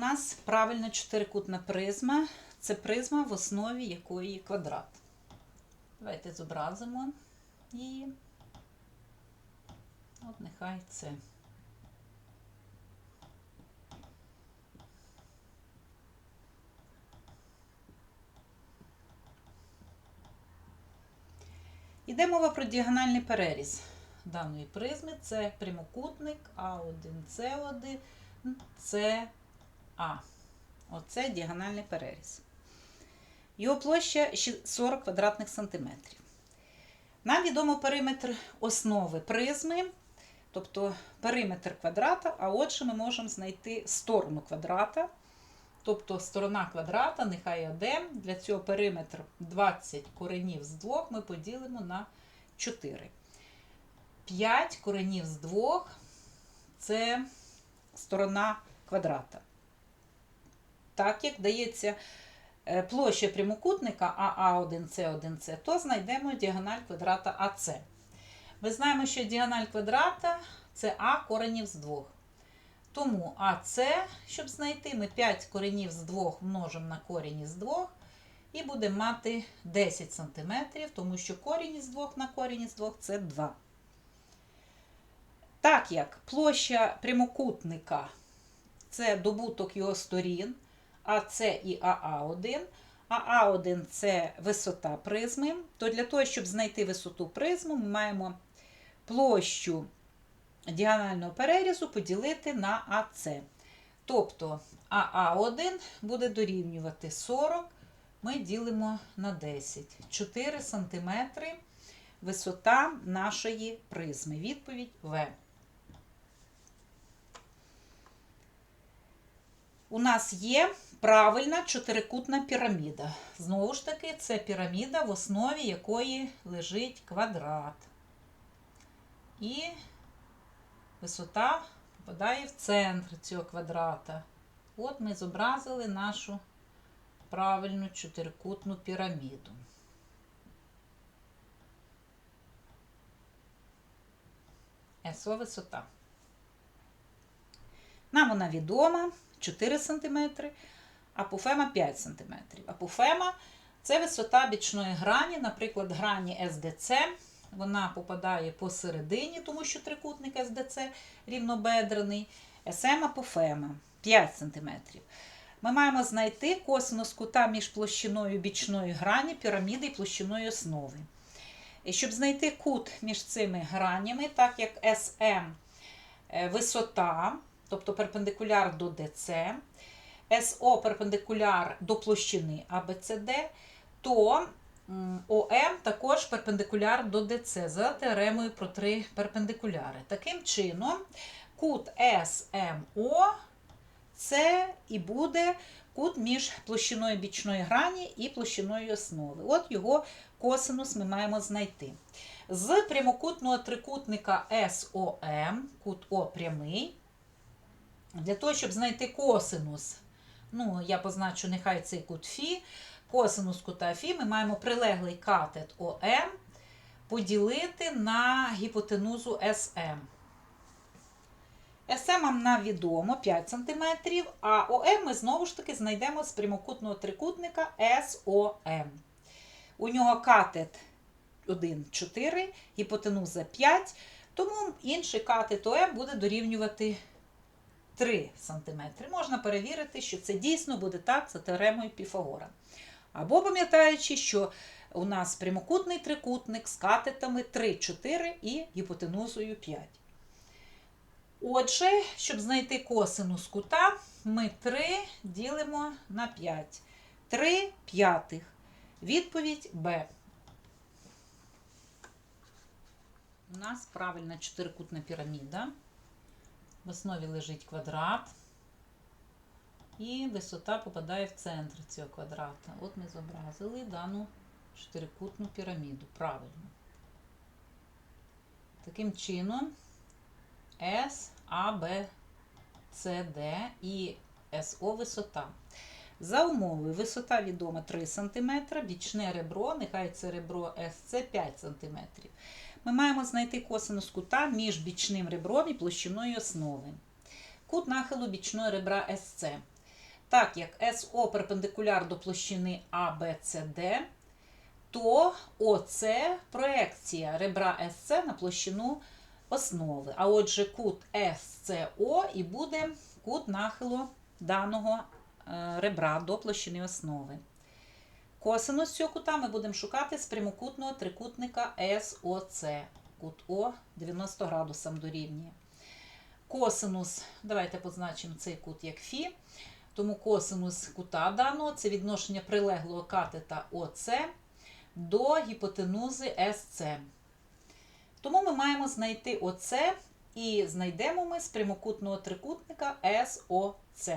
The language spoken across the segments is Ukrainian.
нас правильна чотирикутна призма. Це призма, в основі якої квадрат. Давайте зобразимо її. От нехай це. Іде мова про діагональний переріз даної призми. Це прямокутник А1, С1, СА. Оце діагональний переріз. Його площа 40 квадратних сантиметрів. Нам відомо периметр основи призми, тобто периметр квадрата, а отже, ми можемо знайти сторону квадрата. Тобто сторона квадрата, нехай АД, для цього периметр 20 коренів з 2 ми поділимо на 4. 5 коренів з 2 це сторона квадрата. Так як дається е, площа прямокутника АА1С1С, то знайдемо діагональ квадрата АС. Ми знаємо, що діагональ квадрата це А коренів з 2. Тому АС, щоб знайти, ми 5 коренів з 2 множимо на корінь із 2 і будемо мати 10 см, тому що корінь із 2 на корінь із 2 це 2. Так як площа прямокутника це добуток його сторін, АС і АА1, а А1 це висота призми, то для того, щоб знайти висоту призму, ми маємо площу діагонального перерізу поділити на АС. Тобто АА1 буде дорівнювати 40, ми ділимо на 10. 4 см висота нашої призми. Відповідь В. У нас є правильна чотирикутна піраміда. Знову ж таки, це піраміда, в основі якої лежить квадрат. І висота попадає в центр цього квадрата. От ми зобразили нашу правильну чотирикутну піраміду. СО висота. Нам вона відома 4 см, апофема 5 см. Апофема це висота бічної грані, наприклад, грані СДЦ. Вона попадає посередині, тому що трикутник СДЦ рівнобедрений. СМ апофема 5 см. Ми маємо знайти косинус кута між площиною бічної грані, піраміди і площиною основи. І щоб знайти кут між цими гранями, так як СМ висота, тобто перпендикуляр до ДЦ, СО перпендикуляр до площини АБЦД, то ОМ також перпендикуляр до ДЦ за теоремою про три перпендикуляри. Таким чином, кут СМО це і буде кут між площиною бічної грані і площиною основи. От його косинус ми маємо знайти. З прямокутного трикутника СОМ, кут О прямий. Для того, щоб знайти косинус, ну, я позначу, нехай цей кут Фі, косинус кута Фі, ми маємо прилеглий катет ОМ поділити на гіпотенузу СМ. СМ нам відомо 5 см, а ОМ ми знову ж таки знайдемо з прямокутного трикутника СОМ. У нього катет 1, 4, гіпотенуза 5, тому інший катет ОМ буде дорівнювати 3 см. Можна перевірити, що це дійсно буде так за теоремою Піфагора. Або пам'ятаючи, що у нас прямокутний трикутник з катетами 3, 4 і гіпотенузою 5. Отже, щоб знайти косинус кута, ми 3 ділимо на 5. 3 п'ятих. Відповідь Б. У нас правильна чотирикутна піраміда. В основі лежить квадрат. І висота попадає в центр цього квадрата. От ми зобразили дану чотирикутну піраміду. Правильно. Таким чином, С, А, Б, С, Д і СО висота. За умови висота відома 3 см, бічне ребро, нехай це ребро СЦ 5 см. Ми маємо знайти косинус кута між бічним ребром і площиною основи. Кут нахилу бічного ребра СЦ. так як СО перпендикуляр до площини ABCD, то ОЦ проекція ребра СЦ на площину основи. А отже, кут СЦО і буде кут нахилу даного е, ребра до площини основи. Косинус цього кута ми будемо шукати з прямокутного трикутника СОЦ. Кут О 90 градусам дорівнює. Косинус, давайте позначимо цей кут як Фі. Тому косинус кута даного це відношення прилеглого катета ОЦ до гіпотенузи СЦ. Тому ми маємо знайти ОЦ і знайдемо ми з прямокутного трикутника СОЦ.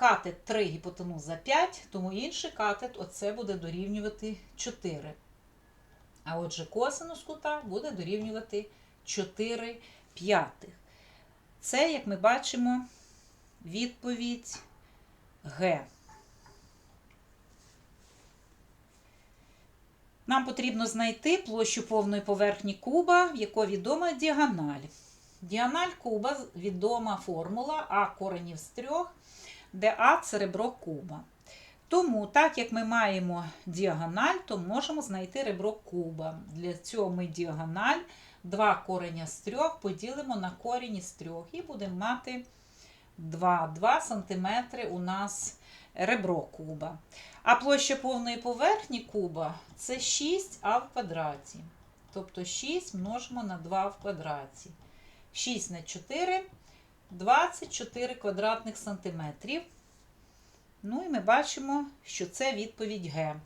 Катет 3 гіпотенуза 5, тому інший катет оце буде дорівнювати 4. А отже, косинус кута буде дорівнювати 4 п'ятих. Це, як ми бачимо, відповідь Г. Нам потрібно знайти площу повної поверхні куба, в якої відома діагональ. Діагональ куба відома формула А коренів з трьох, де А це ребро куба. Тому, так як ми маємо діагональ, то можемо знайти ребро куба. Для цього ми діагональ 2 кореня з 3 поділимо на корінь із 3 і будемо мати 2, 2 см у нас ребро куба. А площа повної поверхні куба це 6а в квадраті. Тобто 6 множимо на 2 в квадраті. 6 на 4 24 квадратних сантиметрів. Ну і ми бачимо, що це відповідь Г.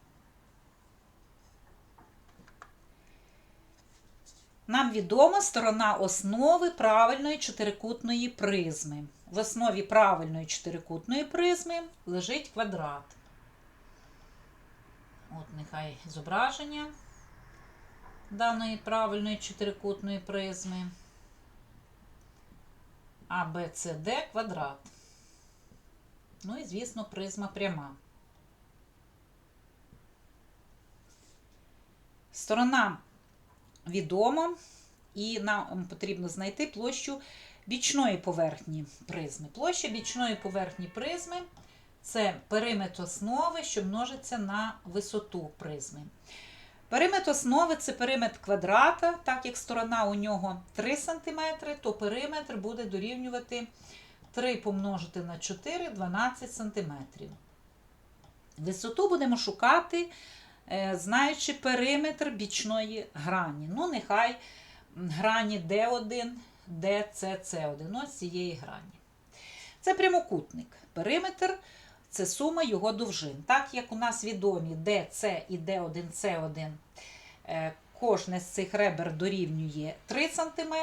Нам відома сторона основи правильної чотирикутної призми. В основі правильної чотирикутної призми лежить квадрат. От нехай зображення даної правильної чотирикутної призми. А, Б, С, Д квадрат. Ну і, звісно, призма пряма. Сторона відома, і нам потрібно знайти площу бічної поверхні призми. Площа бічної поверхні призми це периметр основи, що множиться на висоту призми. Периметр основи це периметр квадрата, так як сторона у нього 3 см, то периметр буде дорівнювати 3 помножити на 4 12 см. Висоту будемо шукати, е, знаючи периметр бічної грані. Ну, нехай грані D1, DCC1, ось цієї грані. Це прямокутник. Периметр це сума його довжин. Так як у нас відомі DC і D1C1, е, кожне з цих ребер дорівнює 3 см.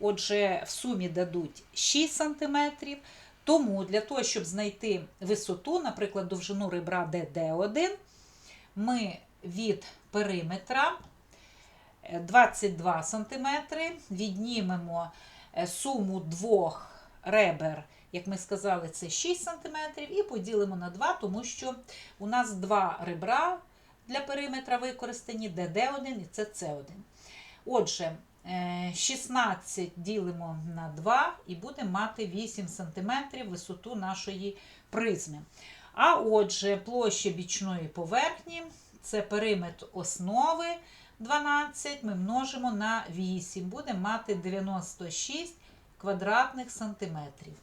Отже, в сумі дадуть 6 см. Тому для того, щоб знайти висоту, наприклад, довжину ребра DD1, ми від периметра 22 см віднімемо е, суму двох ребер, як ми сказали, це 6 см, і поділимо на 2, тому що у нас два ребра для периметра використані DD1 і CC1. Отже, 16 ділимо на 2 і будемо мати 8 см висоту нашої призми. А отже, площа бічної поверхні це периметр основи 12, ми множимо на 8, будемо мати 96 квадратних сантиметрів.